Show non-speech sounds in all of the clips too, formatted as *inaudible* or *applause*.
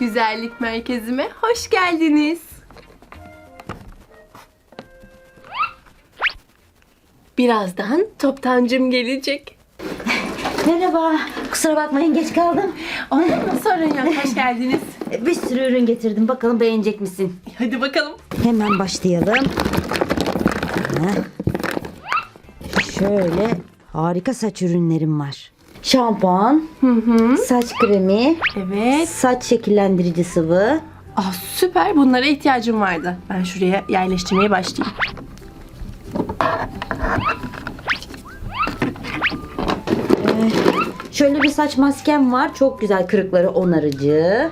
güzellik merkezime hoş geldiniz. Birazdan toptancım gelecek. Merhaba. Kusura bakmayın geç kaldım. Olur mu? Sorun yok. Hoş geldiniz. *laughs* Bir sürü ürün getirdim. Bakalım beğenecek misin? Hadi bakalım. Hemen başlayalım. Şöyle harika saç ürünlerim var. Şampuan, Hı hı. saç kremi, Evet. saç şekillendirici sıvı. Ah süper. Bunlara ihtiyacım vardı. Ben şuraya yerleştirmeye başlayayım. Şöyle bir saç maskem var. Çok güzel kırıkları onarıcı.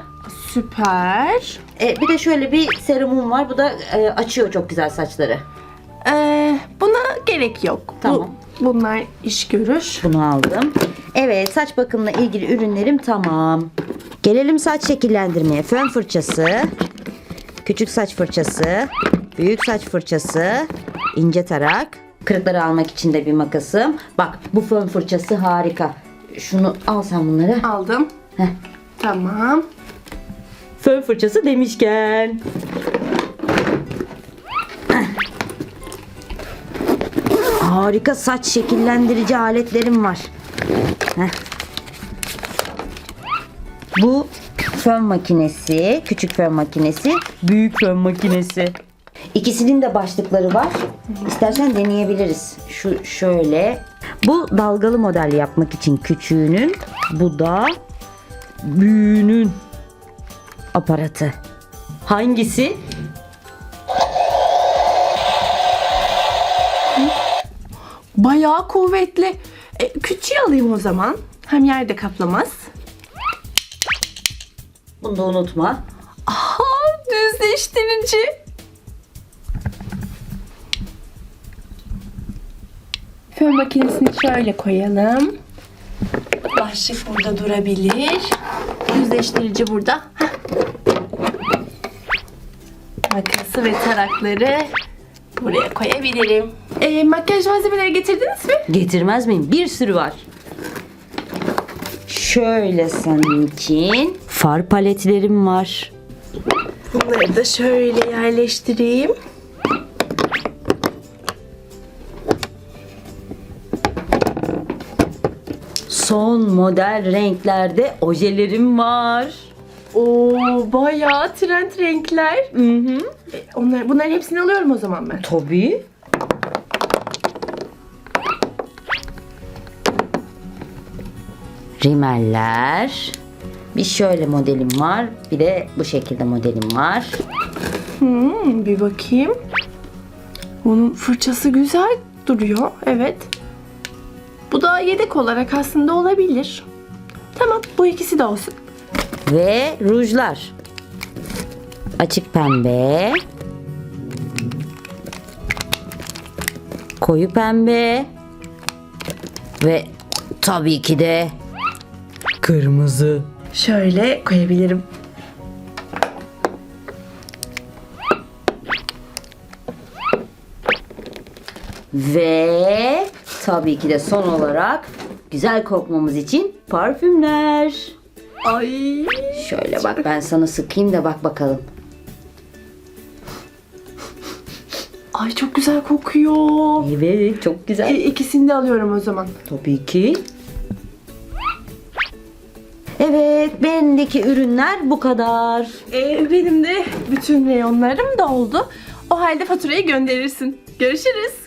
Süper. E, bir de şöyle bir serumum var. Bu da e, açıyor çok güzel saçları. Ee, buna gerek yok. Tamam. Bu, bunlar iş görür. Bunu aldım. Evet saç bakımla ilgili ürünlerim tamam. Gelelim saç şekillendirmeye. Fön fırçası, küçük saç fırçası, büyük saç fırçası, ince tarak, kırıkları almak için de bir makasım. Bak bu fön fırçası harika. Şunu al sen bunları. Aldım. Heh. Tamam. Fön fırçası demişken. Harika saç şekillendirici aletlerim var. Heh. Bu fön makinesi, küçük fön makinesi, büyük fön makinesi. İkisinin de başlıkları var. İstersen deneyebiliriz. Şu şöyle. Bu dalgalı model yapmak için küçüğünün, bu da büyüğünün aparatı. Hangisi? Bayağı kuvvetli. E, küçüğü alayım o zaman. Hem yerde kaplamaz. Bunu da unutma. Aha düzleştirici. Fön makinesini şöyle koyalım. Başlık burada durabilir. Düzleştirici burada. Heh. Makası ve tarakları buraya koyabilirim. E, makyaj malzemeleri getirdiniz mi? Getirmez miyim? Bir sürü var. Şöyle senin için far paletlerim var. Bunları da şöyle yerleştireyim. Son model renklerde ojelerim var. Oo bayağı trend renkler. Hı hı. E, Onlar, bunların hepsini alıyorum o zaman ben. Tabii. Rimeller. Bir şöyle modelim var. Bir de bu şekilde modelim var. Hmm, bir bakayım. Bunun fırçası güzel duruyor. Evet. Bu da yedek olarak aslında olabilir. Tamam bu ikisi de olsun. Ve rujlar. Açık pembe. Koyu pembe. Ve tabii ki de kırmızı. Şöyle koyabilirim. Ve tabii ki de son olarak güzel kokmamız için parfümler. Ay. Şöyle bak ben sana sıkayım da bak bakalım. Ay çok güzel kokuyor. Evet çok güzel. ikisini de alıyorum o zaman. Tabii ki. Evet bendeki ürünler bu kadar. E, benim de bütün reyonlarım doldu. O halde faturayı gönderirsin. Görüşürüz.